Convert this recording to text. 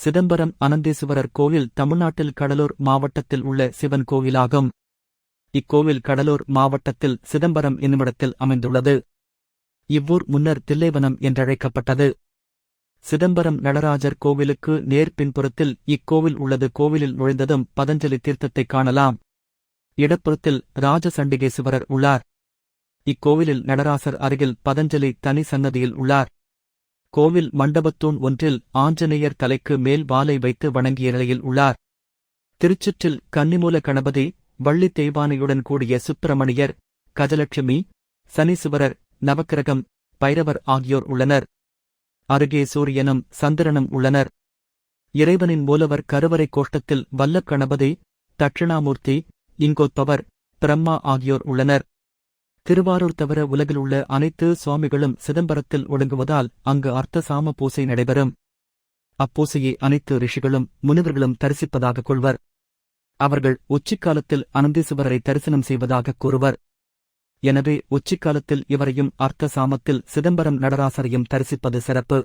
சிதம்பரம் அனந்தேசுவரர் கோவில் தமிழ்நாட்டில் கடலூர் மாவட்டத்தில் உள்ள சிவன் கோவிலாகும். இக்கோவில் கடலூர் மாவட்டத்தில் சிதம்பரம் என்னுமிடத்தில் அமைந்துள்ளது. இவ்வூர் முன்னர் தில்லைவனம் என்றழைக்கப்பட்டது. சிதம்பரம் நடராஜர் கோவிலுக்கு நேர் பின்புறத்தில் இக்கோவில் உள்ளது. கோவிலில் நுழைந்ததும் பதஞ்சலி தீர்த்தத்தைக் காணலாம். இடப்புறத்தில் ராஜசண்டிகேசுவரர் உள்ளார். இக்கோவிலில் நடராசர் அருகில் பதஞ்சலி தனி சன்னதியில் உள்ளார். கோவில் மண்டபத்தூண் ஒன்றில் ஆஞ்சநேயர் தலைக்கு மேல் வாலை வைத்து வணங்கிய நிலையில் உள்ளார். திருச்சுற்றில் கன்னிமூல கணபதி வள்ளி தேவானையுடன் கூடிய சுப்பிரமணியர் கஜலட்சுமி சனீசுவரர் நவக்கிரகம் பைரவர் ஆகியோர் உள்ளனர். அருகே சூரியனும் சந்திரனும் உள்ளனர். இறைவனின் மூலவர் கருவறை கோஷ்டத்தில் வல்லப் கணபதி தட்சிணாமூர்த்தி இங்கோத்பவர் பிரம்மா ஆகியோர் உள்ளனர். திருவாரூர் தவிர உலகில் உள்ள அனைத்து சுவாமிகளும் சிதம்பரத்தில் ஒடுங்குவதால் அங்கு அர்த்த சாம பூசை நடைபெறும். அப்பூசையை அனைத்து ரிஷிகளும் முனிவர்களும் தரிசிப்பதாக கொள்வர். அவர்கள் உச்சிக்காலத்தில் அனந்தீசுவரரை தரிசனம் செய்வதாக கூறுவர். எனவே உச்சிக்காலத்தில் இவரையும் அர்த்த சாமத்தில் சிதம்பரம் நடராசரையும் தரிசிப்பது சிறப்பு.